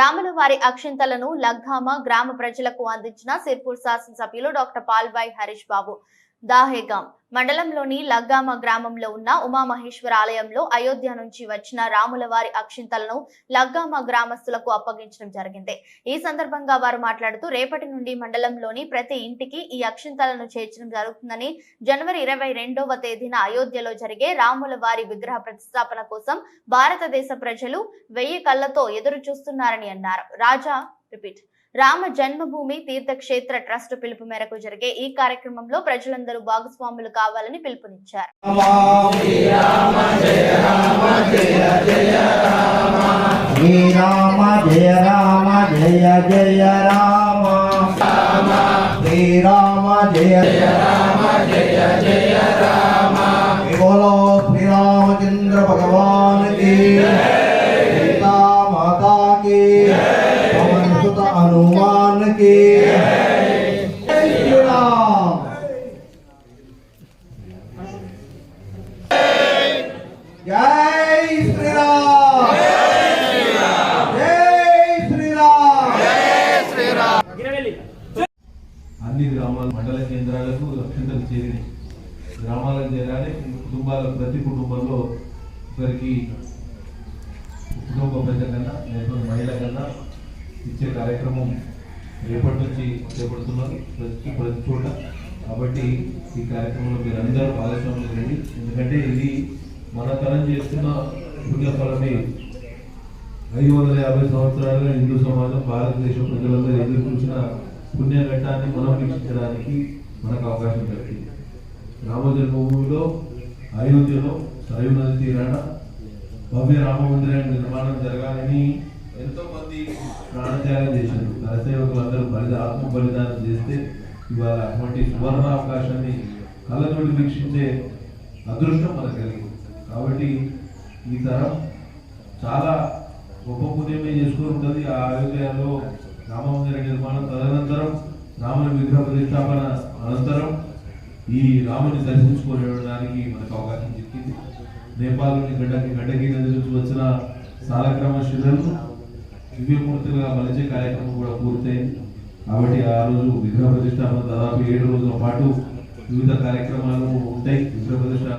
రాముల వారి అక్షింతలను లగ్ధామ గ్రామ ప్రజలకు అందించిన సిర్పూర్ శాసనసభ్యులు డాక్టర్ పాల్బాయ్ హరీష్ బాబు. దాహేగాం మండలంలోని లగ్గామ గ్రామంలో ఉన్న ఉమామహేశ్వర ఆలయంలో అయోధ్య నుంచి వచ్చిన రాముల వారి అక్షింతలను లగ్గామ గ్రామస్తులకు అప్పగించడం జరిగింది. ఈ సందర్భంగా వారు మాట్లాడుతూ రేపటి నుండి మండలంలోని ప్రతి ఇంటికి ఈ అక్షింతలను చేర్చడం జరుగుతుందని జనవరి ఇరవై రెండవ తేదీన అయోధ్యలో జరిగే రాముల వారి విగ్రహ ప్రతిష్టాపన కోసం భారతదేశ ప్రజలు వెయ్యి కళ్ళతో ఎదురు చూస్తున్నారని అన్నారు. రాజా రిపీట్. రామ జన్మభూమి తీర్థక్షేత్ర ట్రస్ట్ పిలుపు మేరకు జరిగే ఈ కార్యక్రమంలో ప్రజలందరూ భాగస్వాములు కావాలని పిలుపునిచ్చారు. బోలో శ్రీరామచంద్ర భగవాన్ మాతా అన్ని గ్రామాల మండల కేంద్రాలకు లక్షంతలు చేరినాయి. గ్రామాలకు చేరాలి కుటుంబాల ప్రతి కుటుంబంలో ఒకరికి కుటుంబ పెద్ద కన్నా లేకపోతే మహిళ కన్నా ఇచ్చే కార్యక్రమం రేపటి నుంచి చేపడుతున్నారు ప్రతి ప్రతి చోట. కాబట్టి ఈ కార్యక్రమంలో మీరందరూ భాగస్వాములు రండి ఎందుకంటే ఇది మన తరం చేస్తున్న పుణ్యఫలమే. ఐదు వందల యాభై సంవత్సరాలుగా హిందూ సమాజం భారతదేశ ప్రజలందరూ ఎదుర్కొంటున్న పుణ్యఘట్టాన్ని మనం వీక్షించడానికి మనకు అవకాశం కలిగింది. రామ జన్మభూమిలో అయోధ్యలో సరయు నది తీరాన భవ్య రామ మందిరం నిర్మాణం జరగాలని ఎంతో మంది ప్రాణత్యాగం చేశారు. నరసేవకులందరూ బలిద ఆత్మ బలిదానం చేస్తే ఇవాళ అటువంటి సువర్ణ అవకాశాన్ని కళ్ళతోటి వీక్షించే అదృష్టం మనకు కలిగింది. కాబట్టి ఈ తరం చాలా గొప్ప పుణ్యమే చేసుకుని ఉంటుంది. ఆ అయోధ్యలో రామ మందిర నిర్మాణం తదనంతరం రాముని విగ్రహ ప్రతిష్టాపన అనంతరం ఈ రాముని దర్శించుకోవడానికి మనకు అవకాశం చెప్పింది నేపాల్లోని గడ్డకి గడ్డకి నది నుంచి వచ్చిన సాలక్రమ శిలను దివ్యమూర్తులుగా మలిచే కార్యక్రమం కూడా పూర్తయింది. కాబట్టి ఆ రోజు విగ్రహ ప్రతిష్టాపన దాదాపు ఏడు రోజుల పాటు వివిధ కార్యక్రమాలు ఉంటాయి. విగ్రహ ప్రతిష్టాపన